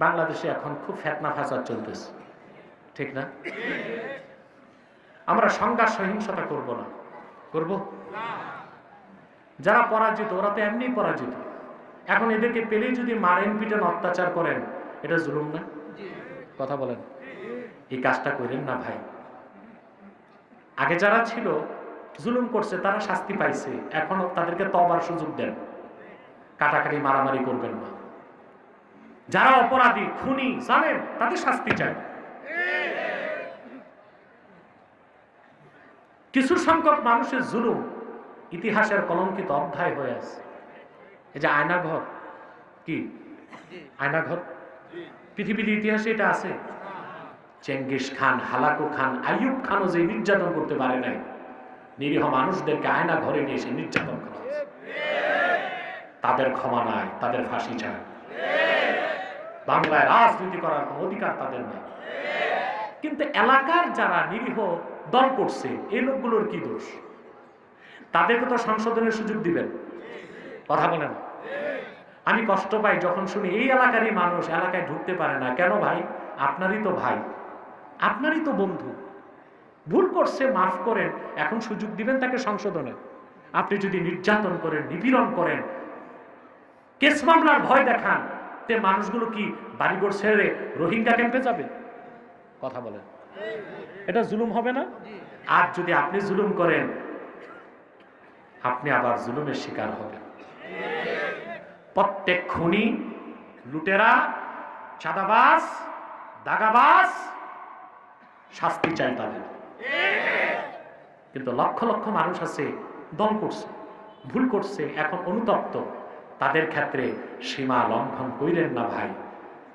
বাংলাদেশে এখন খুব ফেতনা ফাসাদ চলতেছে। ঠিক না? আমরা সংঘাত সহিংসতা করব না। করব? যারা পরাজিত, ওরা তো এমনি পরাজিত। এখন এদেরকে পেলেই যদি মারেন পিটেন অত্যাচার করেন, এটা জুলুম না? কথা বলেন। এই কাজটা করেন না ভাই। আগে যারা ছিল, জুলুম করছে, তারা শাস্তি পাইছে। এখনও তাদেরকে তবার সুযোগ দেন। কাটাকাটি মারামারি করবেন না। যারা অপরাধী, খুনি জানেন তাদের শাস্তি চাই কিছু সংখ্যক মানুষের জুলুম ইতিহাসের কলঙ্কিত অধ্যায় হয়ে আছে। এই যে আয়নাঘর, কি? আয়নাঘর? পৃথিবীর ইতিহাসে এটা আছে। Genghis Khan, Hulagu Khan, Ayub খানও যে নির্যাতন করতে পারে নাই, নিরীহ মানুষদেরকে আয়না ঘরে নিয়ে এসে নির্যাতন করা তাদের ক্ষমা নাই, তাদের ফাঁসি চায়। বাংলায় রাজনীতি করার কোনো অধিকার তাদের নাই। কিন্তু এলাকার যারা নিরীহ দল করছে, এই লোকগুলোর কি দোষ? তাদেরকে তো সংশোধনের সুযোগ দিবেন। কথা বলেন। আমি কষ্ট পাই যখন শুনি, এই এলাকারই মানুষ এলাকায় ঢুকতে পারে না। কেন ভাই? আপনারই তো ভাই। আপনারই তো বন্ধু। ভুল করছে, মাফ করেন। এখন সুযোগ দিবেন তাকে সংশোধনে। আপনি যদি নির্যাতন করেন, নিপীড়ন করেন, কেস মামলার ভয় দেখান। তে মানুষগুলো কি বাড়িঘর ছেড়ে রোহিঙ্গা ক্যাম্পে যাবে? কথা বলেন এটা জুলুম হবে না? আর যদি আপনি জুলুম করেন, আপনি আবার জুলুমের শিকার হবেন। প্রত্যেক খুনি, লুটেরা চাঁদাবাস দাগাবাস শাস্তি চাই তাদের। কিন্তু লক্ষ লক্ষ মানুষ আছে দল করছে, ভুল করছে, এখন অনুতপ্ত। তাদের ক্ষেত্রে সীমা লঙ্ঘন কইরেন না ভাই।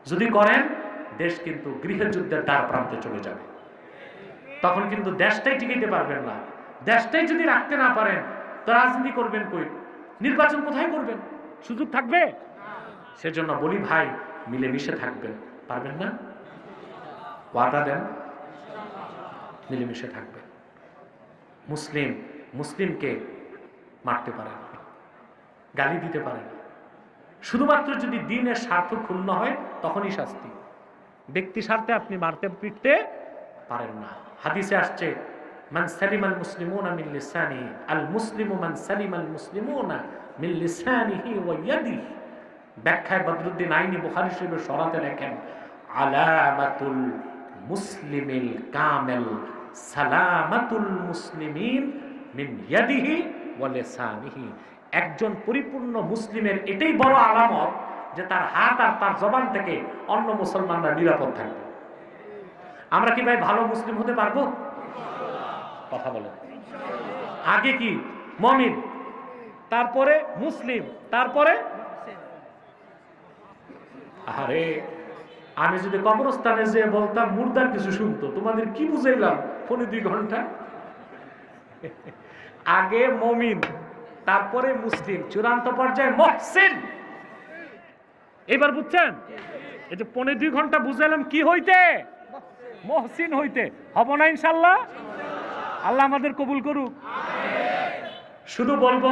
যদি করেন, দেশ কিন্তু গৃহযুদ্ধের দ্বার প্রান্তে চলে যাবে। তখন কিন্তু দেশটাই টিকাইতে পারবেন না। দেশটাই যদি রাখতে না পারেন, তো রাজনীতি করবেন কই? নির্বাচন কোথায় করবেন? সুযোগ থাকবে? সেজন্য বলি ভাই, মিলেমিশে থাকবেন। পারবেন না? ওয়াদা দেন। মিলেমিশে থাকবে মুসলিম, মুসলিমকে মারতে পারে গালি দিতে পারে না শুধুমাত্র যদি দিনের স্বার্থ ক্ষুণ্ণ হয়, তখনই শাস্তি। ব্যক্তি স্বার্থে আপনি মারতে পিটতে পারেন না। হাদিসে আসছে, মান সালিমাল মুসলিমুনা মিন আল মুসলিমু মান সালিমাল মুসলিমুনা মিন লিসানিহি ওয়া ইয়াদিহি। ব্যাখ্যায় বদরুদ্দিন আইনি বুখারী শরীফের সরাতে লেখেন, আলামাতুল মুসলিমিল কামেল সালামাতুল মুসলিমিন মিন ইয়াদিহি ওয়া লিসানিহি। একজন পরিপূর্ণ মুসলিমের এটাই বড় আলামত যে তার হাত আর তার জবান থেকে অন্য মুসলমানরা নিরাপদ থাকবে। আমরা কি ভাই ভালো মুসলিম হতে পারব? কথা বলে। আগে কি? মমিন। তারপরে মুসলিম। তারপরে? আরে, আমি যদি কবরস্থানে যে বলতাম, মুর্দার কিছু শুনতো, তোমাদের কি বুঝাইলাম ফোনে দুই ঘণ্টা? আগে মমিন। তারপরে মুসলিম, চূড়ান্ত পর্যায়ে মহসিন। এবার বুঝছেন? এই যে পনেরো দুই ঘণ্টা বুঝলাম কি হইতে? মহসিন হইতে। হব না ইনশাল্লাহ? আল্লাহ আমাদের কবুল করুক। শুধু বলব